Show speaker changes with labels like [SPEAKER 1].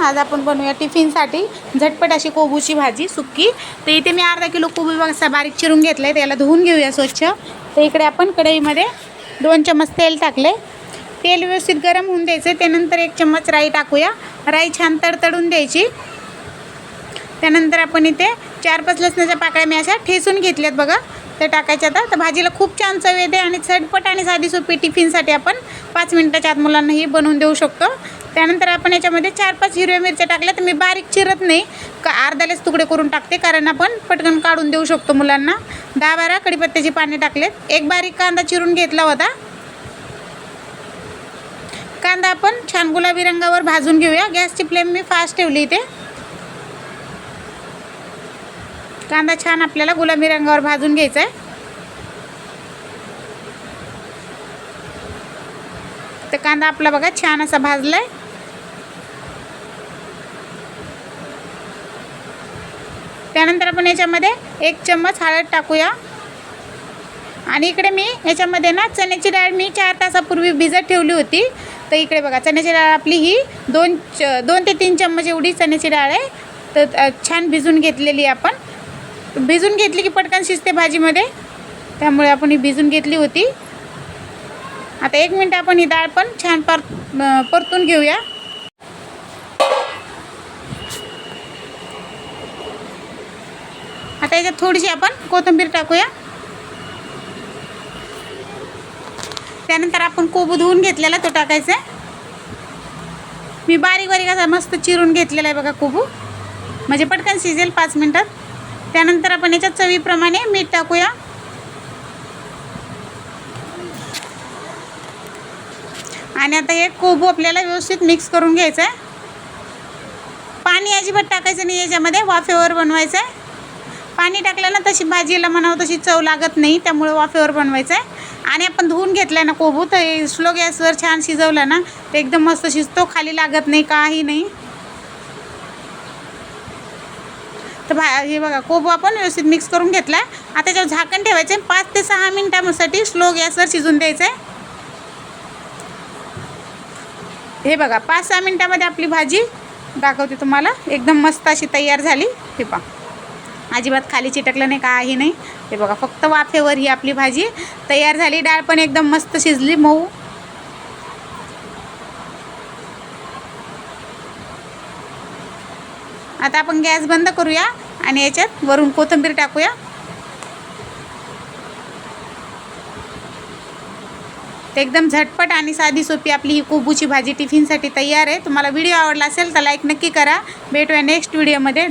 [SPEAKER 1] आज आपण बनवूया टिफिनसाठी. झटपट अशी कोबूची भाजी सुक्की. तर इथे मी अर्धा किलो कोबी बघा बारीक चिरून घेतलं आहे त्याला धुवून घेऊया स्वच्छ. तर इकडे आपण कढईमध्ये दोन चम्मच तेल टाकले तेल व्यवस्थित गरम होऊन द्यायचं त्यानंतर एक चम्मच राई टाकूया. राई छान तडतडून द्यायची. त्यानंतर आपण इथे चार पाच लसणाच्या पाकळ्या मी अशा ठेसून घेतल्यात बघा. ते टाकायच्या आता. तर भाजीला खूप छान चव येते आणि झटपट आणि साधी सोपी टिफिनसाठी आपण पाच मिनटाच्या आत मुलांनाही बनवून देऊ शकतो. त्यानंतर आपण याच्यामध्ये चार पाच हिरव्या मिरच्या टाकल्या तर मी बारीक चिरत नाही. का अर्धालेच तुकडे करून टाकते कारण आपण पटकन काढून देऊ शकतो मुलांना. दहा बारा कढीपत्त्याची पाने टाकलेत. एक बारीक कांदा चिरून घेतला होता. कांदा आपण छान गुलाबी रंगावर भाजून घेऊया. गॅसची फ्लेम मी फास्ट ठेवली इथे. कांदा छान आपल्याला गुलाबी रंगावर भाजून घ्यायचा आहे तर कांदा आपला बघा छान असा भाजला आहे त्यानंतर आपण याच्यामध्ये एक चम्मच हळद टाकूया. आणि इकडे मी याच्यामध्ये ना चण्याची डाळ मी चार तासापूर्वी भिजत ठेवली होती. तर इकडे बघा चण्याची डाळ आपली ही दोन च दोन ते तीन चम्मच एवढी चण्याची डाळ आहे. तर छान भिजून घेतलेली आपण. भिजून घेतली की पटकन शिजते भाजीमध्ये. त्यामुळे आपण ही भिजून घेतली होती. आता एक मिनटं आपण ही डाळ पण छान पर परतून घेऊया. आता याच्यात थोडीशी आपण कोथिंबीर टाकूया. त्यानंतर आपण कोबू धुवून घेतलेला तो टाकायचा आहे. मी बारीक बारीक असा मस्त चिरून घेतलेला आहे बघा कोबू. म्हणजे पटकन शिजेल पाच मिनटात. त्यानंतर आपण याच्यात चवीप्रमाणे मीठ टाकूया. आणि आता हे कोबू आपल्याला व्यवस्थित मिक्स करून घ्यायचं आहे. पाणी अजिबात टाकायचं नाही याच्यामध्ये वाफेवर बनवायचं आहे. पाणी टाकलं ना तशी भाजीला म्हणावं तशी चव लागत नाही त्यामुळे वाफेवर बनवायचं आहे आणि आपण धुवून घेतलं आहे ना कोबू तर हे स्लो गॅसवर छान शिजवलं ना तर एकदम मस्त शिजतो खाली लागत नाही काही नाही. तर भा हे बघा कोबू आपण व्यवस्थित मिक्स करून घेतला आहे आता त्याच्यावर झाकण ठेवायचं आहे पाच ते सहा मिनटासाठी स्लो गॅसवर शिजून द्यायचं आहे हे बघा पाच सहा मिनटामध्ये आपली भाजी दाखवते तुम्हाला. एकदम मस्त अशी तयार झाली. हे पहा. अजिबात खाली चिटकलं नाही काही नाही. हे बघा फक्त वाफेवर ही आपली भाजी तयार झाली डाळ पण एकदम मस्त शिजली मऊ. आता आपण गॅस बंद करूया आणि याच्यात वरून कोथिंबीर टाकूया. ते एकदम झटपट आणि साधी सोपी आपली ही कोबूची भाजी टिफिनसाठी तयार आहे. तुम्हाला व्हिडिओ आवडला असेल तर लाईक नक्की करा. भेटूया नेक्स्ट व्हिडिओमध्ये